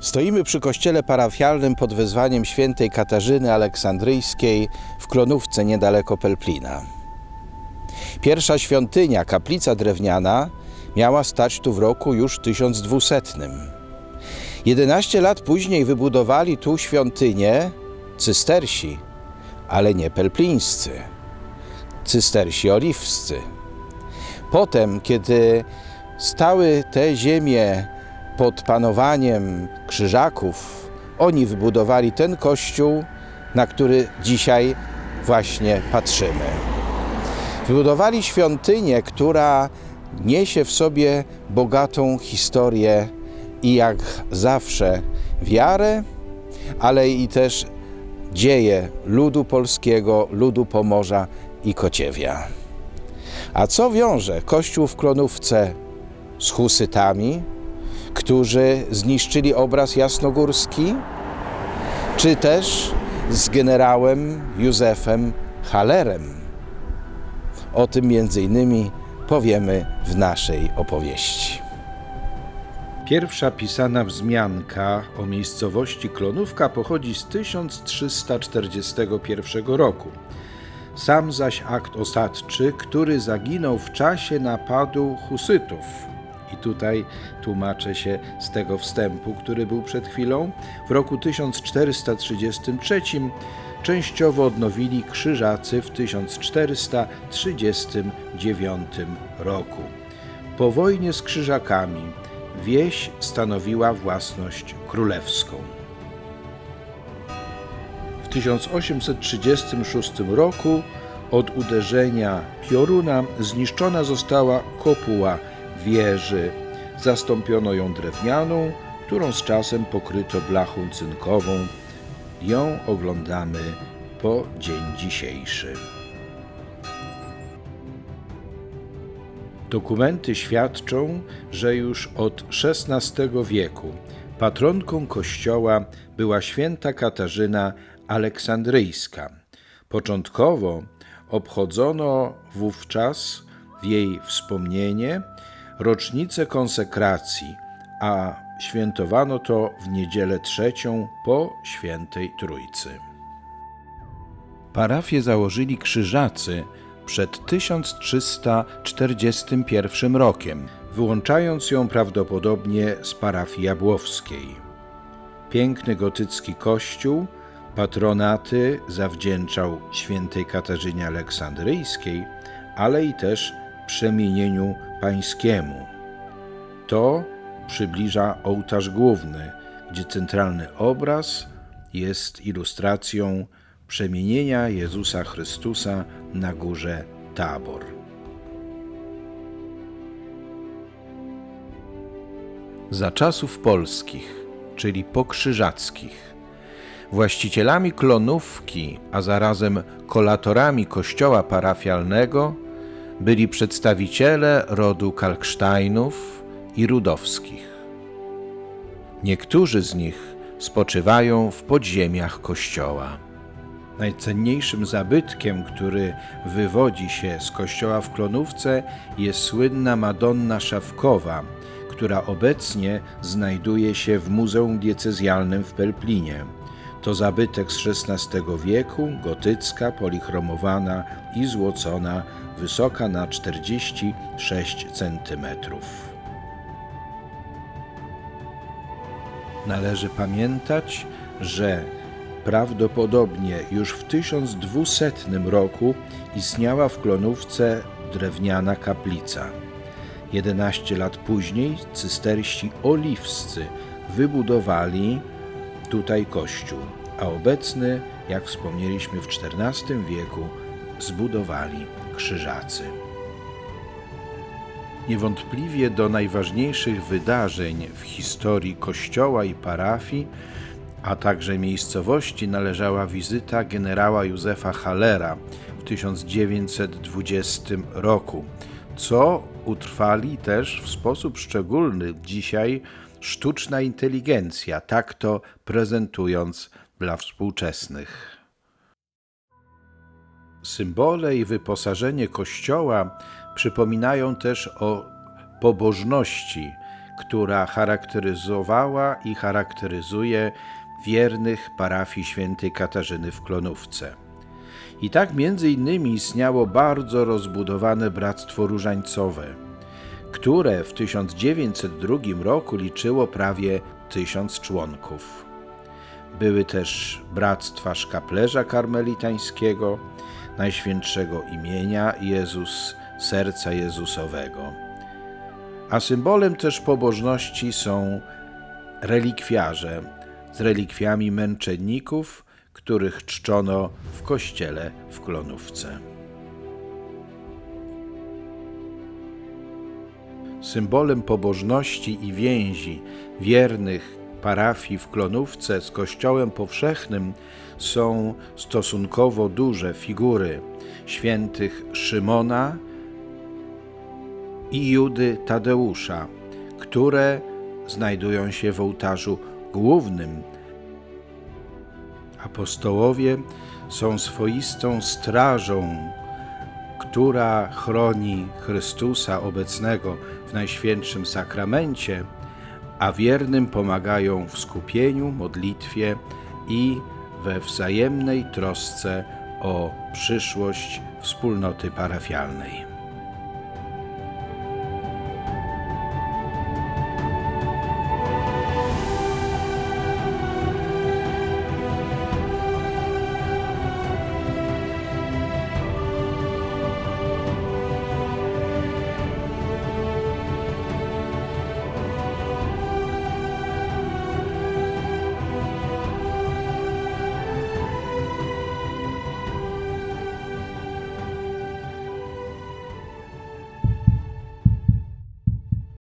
Stoimy przy kościele parafialnym pod wezwaniem świętej Katarzyny Aleksandryjskiej w Klonówce niedaleko Pelplina. Pierwsza świątynia, kaplica drewniana, miała stać tu w roku już 1200. 11 lat później wybudowali tu świątynię cystersi, ale nie pelplińscy, cystersi oliwscy. Potem, kiedy stały te ziemie pod panowaniem krzyżaków, oni wybudowali ten kościół, na który dzisiaj właśnie patrzymy. Wybudowali świątynię, która niesie w sobie bogatą historię i jak zawsze wiarę, ale i też dzieje ludu polskiego, ludu Pomorza i Kociewia. A co wiąże Kościół w Klonówce z husytami, którzy zniszczyli obraz jasnogórski, czy też z generałem Józefem Hallerem? O tym między innymi powiemy w naszej opowieści. Pierwsza pisana wzmianka o miejscowości Klonówka pochodzi z 1341 roku. Sam zaś akt osadczy, który zaginął w czasie napadu Husytów. I tutaj tłumaczę się z tego wstępu, który był przed chwilą. W roku 1433 częściowo odnowili krzyżacy w 1439 roku. Po wojnie z krzyżakami wieś stanowiła własność królewską. W 1836 roku od uderzenia pioruna zniszczona została kopuła wieży. Zastąpiono ją drewnianą, którą z czasem pokryto blachą cynkową. Ją oglądamy po dzień dzisiejszy. Dokumenty świadczą, że już od XVI wieku patronką kościoła była święta Katarzyna Aleksandryjska. Początkowo obchodzono wówczas w jej wspomnienie rocznicę konsekracji, a świętowano to w niedzielę trzecią po świętej Trójcy. Parafię założyli krzyżacy przed 1341 rokiem, wyłączając ją prawdopodobnie z parafii jabłowskiej. Piękny gotycki kościół patronaty zawdzięczał świętej Katarzynie Aleksandryjskiej, ale i też przemienieniu pańskiemu. To przybliża ołtarz główny, gdzie centralny obraz jest ilustracją przemienienia Jezusa Chrystusa na górze Tabor. Za czasów polskich, czyli pokrzyżackich, właścicielami klonówki, a zarazem kolatorami kościoła parafialnego byli przedstawiciele rodu Kalksteinów i Rudowskich. Niektórzy z nich spoczywają w podziemiach kościoła. Najcenniejszym zabytkiem, który wywodzi się z kościoła w Klonówce, jest słynna Madonna Szawkowa, która obecnie znajduje się w Muzeum Diecezjalnym w Pelplinie. To zabytek z XVI wieku, gotycka, polichromowana i złocona, wysoka na 46 cm. Należy pamiętać, że prawdopodobnie już w 1200 roku istniała w Klonówce drewniana kaplica. 11 lat później cystersi oliwscy wybudowali tutaj kościół, a obecny, jak wspomnieliśmy w XIV wieku, zbudowali krzyżacy. Niewątpliwie do najważniejszych wydarzeń w historii kościoła i parafii, a także miejscowości należała wizyta generała Józefa Hallera w 1920 roku, co utrwali też w sposób szczególny dzisiaj sztuczna inteligencja, tak to prezentując dla współczesnych. Symbole i wyposażenie kościoła przypominają też o pobożności która charakteryzowała i charakteryzuje wiernych parafii świętej Katarzyny w Klonówce. I tak między innymi istniało bardzo rozbudowane Bractwo Różańcowe, które w 1902 roku liczyło prawie tysiąc członków. Były też bractwa szkaplerza karmelitańskiego, Najświętszego imienia Jezus, Serca Jezusowego. A symbolem też pobożności są relikwiarze z relikwiami męczenników, których czczono w kościele w Klonówce. Symbolem pobożności i więzi wiernych parafii w Klonówce z Kościołem Powszechnym są stosunkowo duże figury świętych Szymona i Judy Tadeusza, które znajdują się w ołtarzu głównym. Apostołowie są swoistą strażą, która chroni Chrystusa obecnego w Najświętszym Sakramencie, a wiernym pomagają w skupieniu, modlitwie i we wzajemnej trosce o przyszłość wspólnoty parafialnej.